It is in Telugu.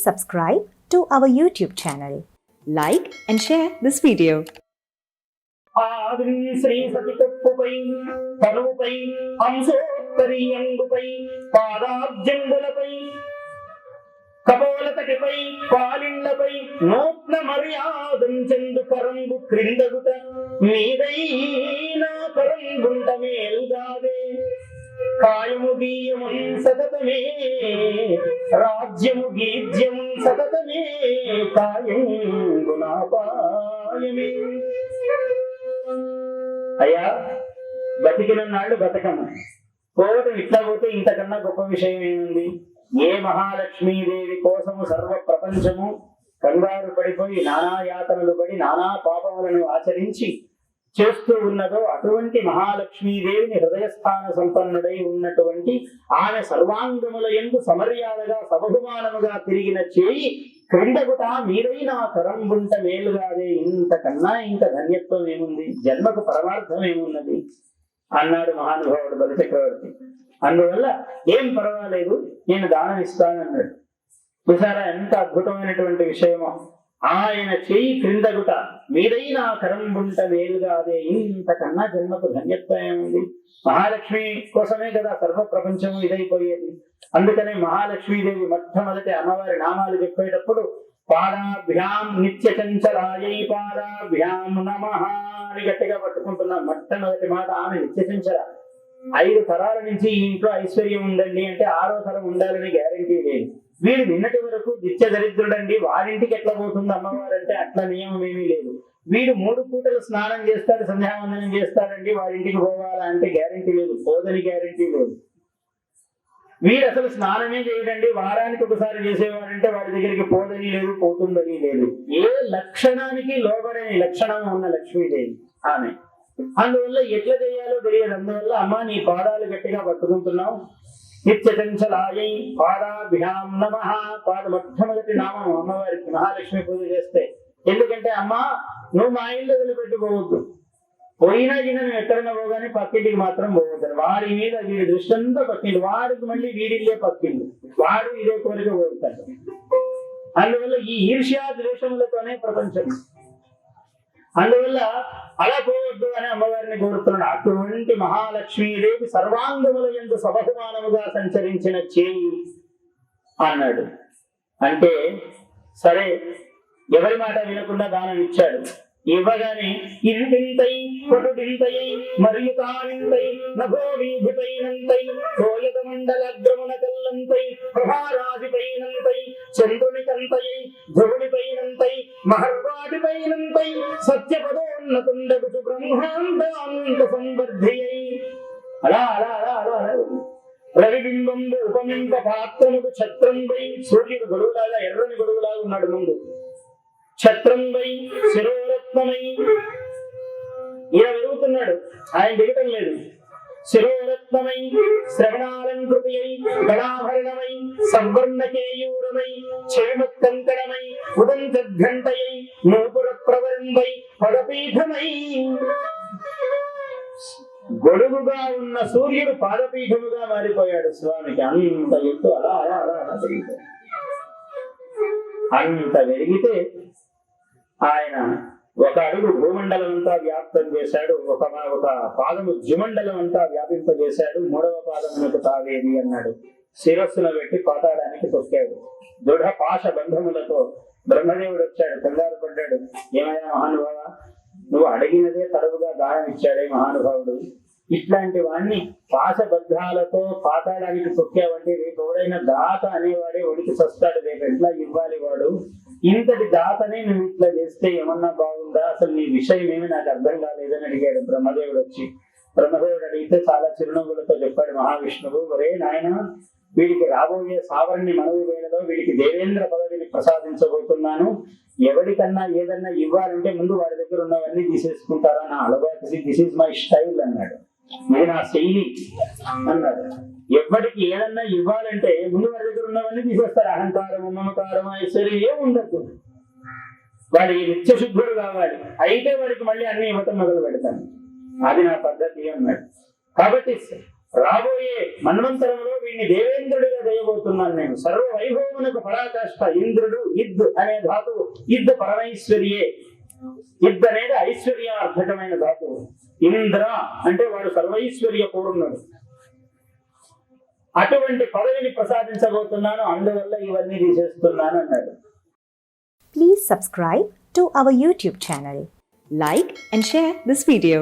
subscribe to our YouTube channel. Like and share this video. ఆదిం Shri సతి కప్పుపై తనువుపై హంసోత్తరీయంగుపై పాదాబ్జంగులపై కపోలతటిపై పాలిళ్ళపై నూత్న మర్యాదం చెందు పరంగు క్రిందగుట మీదైనా పరంగుంట మేల్గాదే కాయము గీయము సతతమే రాజ్యము గీజ్య సతతమే కాయం గుణాపాయమే అయ్యా బతికిన నాళ్ళు బతకము. పోవటం ఇట్లా పోతే ఇంతకన్నా గొప్ప విషయం ఏముంది? ఏ మహాలక్ష్మీదేవి కోసము సర్వ ప్రపంచము కంగారు పడిపోయి నానా యాతనలు పడి నానా పాపములను ఆచరించి చేస్తూ ఉన్నదో అటువంటి మహాలక్ష్మీదేవిని హృదయస్థాన సంపన్నుడై ఉన్నటువంటి ఆమె సర్వాంగముల ఎందు సమర్యాదగా సబహుమానముగా తిరిగిన చేయి క్రిందకుట మీరైనా తరంబుంట మేలుగాదే. ఇంతకన్నా ఇంత ధన్యత్వం ఏముంది? జన్మకు పరమార్థం ఏమున్నది? అన్నాడు మహానుభావుడు బలిచక్రవర్తి అందువల్ల ఏం పర్వాలేదు నేను దానం ఇస్తానన్నాడు. చూసారా ఎంత అద్భుతమైనటువంటి విషయమో. ఆయన చేయి క్రిందగుట. మీదైనా కరంబుంట మేలుగా అదే ఇంతకన్నా జన్మకు ధన్యత్వం ఉంది మహాలక్ష్మి కోసమే కదా సర్వ ప్రపంచం ఇదైపోయేది. అందుకనే మహాలక్ష్మీదేవి మొట్టమొదటి అమ్మవారి నామాలు చెప్పేటప్పుడు పాదాభ్యాం నిత్య చంచలాయై పాదాభ్యాం నమ అని గట్టిగా పట్టుకుంటున్నాం మొట్టమొదటి మాట ఆమె నిత్య చంచల ఐదు తరాల నుంచి ఈ ఇంట్లో ఐశ్వర్యం ఉందండి అంటే ఆరో తరం ఉండాలని గ్యారంటీ లేదు. వీడు నిన్నటి వరకు నిత్య దరిద్రుడండి వారింటికి ఎట్లా పోతుంది అమ్మవారు అంటే అట్లా నియమం ఏమీ లేదు. వీడు మూడు పూటలు స్నానం చేస్తాడు సంధ్యావందనం చేస్తాడండి వారింటికి పోవాలా అంటే గ్యారంటీ లేదు పోదని గ్యారంటీ లేదు. వీడు అసలు స్నానమే చేయడండి వారానికి ఒకసారి చేసేవాడంటే వాడి దగ్గరికి పోదని లేదు పోతుందని లేదు. ఏ లక్షణానికి లోబడని లక్షణం ఉన్న లక్ష్మీదేవి ఆమె. అందువల్ల ఎట్లా చేయాలో తెలియదు అందువల్ల అమ్మ నీ పాదాలు గట్టిగా పట్టుకుంటున్నావు నిత్యచంచలాయై పాదాభ్యాం నమ. పాద మొట్టమొదటి నామం అమ్మవారికి మహాలక్ష్మి పూజ చేస్తే. ఎందుకంటే అమ్మ నువ్వు మా ఇల్లు వదిలిపెట్టుకోవద్దు. పోయినా గిన్నె నువ్వు ఎక్కడైనా పోగానే పక్కింటికి మాత్రం పోవద్దు వారి మీద వీడి దృష్టి అంతా పక్కిండు వాడికి మళ్ళీ వీడిల్లే పక్కిండు వాడు ఇదే కోరిక పోతాడు అందువల్ల ఈ ఈర్ష్యా ద్వేషములతోనే ప్రపంచం. అందువల్ల అలా పోవద్దు అని అమ్మవారిని కోరుతున్నాడు అటువంటి మహాలక్ష్మీదేవి సర్వాంగముల ఎందు సబహుమానముగా సంచరించిన చేయి అన్నాడు. అంటే సరే ఎవరి మాట వినకుండా దానం ఇచ్చాడు. ఇవ్వగానే ఇంటింతై కొడుడింతై మరియు తానింతై నభోవీధిపైనంతై కోయత మండలగ్రమున కల్లంతై ప్రభారాజిపైనంతై చంద్రునికంతై ధ్రువునిపైనంతై మహర్వాటిపైనంతై సత్యపదోన్నతుండగుచు బ్రహ్మాండాంత సంవర్ధియై అలా అలా అలా అలా అలా రవిబింబంబు ఉపమింప పాత్రముకు ఛత్రంపై సూర్యుడు గొడుగులాగా ఎర్రని గొడుగులాగా ఉన్నాడు ముందు ఛత్రంపై శిరోరత్నమై ఈయన పెరుగుతున్నాడు ఆయన దిగటం లేదు శిరోరత్నమై శ్రవణాలంకృతి అయి గణాభరణమై సవర్ణకేయూరమై చెవిమత్కంకణమై ఉదంతఘంటయై నూపుర ప్రవరంబై పదపీఠమై గొడుగుగా ఉన్న సూర్యుడు పాదపీఠముగా మారిపోయాడు స్వామికి అంత ఎత్తు అలా అలా అలా అలా పెరిగిపోయాడు. అంత పెరిగితే ఆయన ఒక అడుగు భూమండలం అంతా వ్యాప్తం చేశాడు. ఒక ఒక పాదము జిమండలం అంతా వ్యాపింపజేశాడు. మూడవ పాదమునకు తావేది అన్నాడు. శిరస్సును పెట్టి పాతాడానికి తొక్కాడు. దృఢ పాశ బంధములతో బ్రహ్మదేవుడు వచ్చాడు. కంగారు పడ్డాడు. ఏమైనా మహానుభావ? నువ్వు అడిగినదే తరువుగా దానం ఇచ్చాడే మహానుభావుడు. ఇట్లాంటి వాణ్ణి పాశబద్ధాలతో పాతాడానికి తొక్కావంటే రేపు ఎవడైనా దాత అనేవాడే ఒడికి సస్తాడు. రేపు ఎట్లా ఇవ్వాలి వాడు? ఇంతటి దాతనే నువ్వు ఇట్లా చేస్తే ఏమన్నా బాగుందా? అసలు నీ విషయం ఏమి నాకు అర్థం కాలేదని అడిగాడు బ్రహ్మదేవుడు వచ్చి. బ్రహ్మదేవుడు అడిగితే చాలా చిరునవ్వులతో చెప్పాడు మహావిష్ణువు ఒరే నాయన వీడికి రాబోయే సావరణి మనవి వేళలో వీడికి దేవేంద్ర పదవిని ప్రసాదించబోతున్నాను. ఎవరికన్నా ఏదన్నా ఇవ్వాలంటే ముందు వాడి దగ్గర ఉన్నవన్నీ తీసేసుకుంటారా? నా అలవాటు దిస్ ఇస్ మై స్టైల్ అన్నాడు. ఇది నా శైలి అన్నాడు. ఎవరికి ఏదన్నా ఇవ్వాలంటే ముందు వారి దగ్గర ఉన్నవన్నీ తీసేస్తారు. అహంకారం మమకారం ఐశ్వర్యం ఏం ఉండదు. వాడికి నిత్యశుద్ధుడు కావాలి. అయితే వాడికి మళ్ళీ అన్ని ఇవ్వటం మొదలు పెడతాను అది నా పద్ధతి అన్నాడు. కాబట్టి రాబోయే మన్వంతరంలో వీడిని దేవేంద్రుడిగా చేయబోతున్నాను నేను. సర్వ వైభవమునకు పరాకాష్ట ఇంద్రుడు ఇద్ అనే ధాతువు ఇద్ పరమైశ్వర్యే. ఇద్ అనేది ఐశ్వర్యార్థకమైన ధాతువు ఇంద్ర అంటే వాడు సర్వైశ్వర్య పూర్ణుడు అటువంటి పదవిని ప్రసాదించబోతున్నాను అందువల్ల ఇవన్నీ తీసేస్తున్నాను అన్నాడు Please subscribe to our YouTube channel. Like and share this video.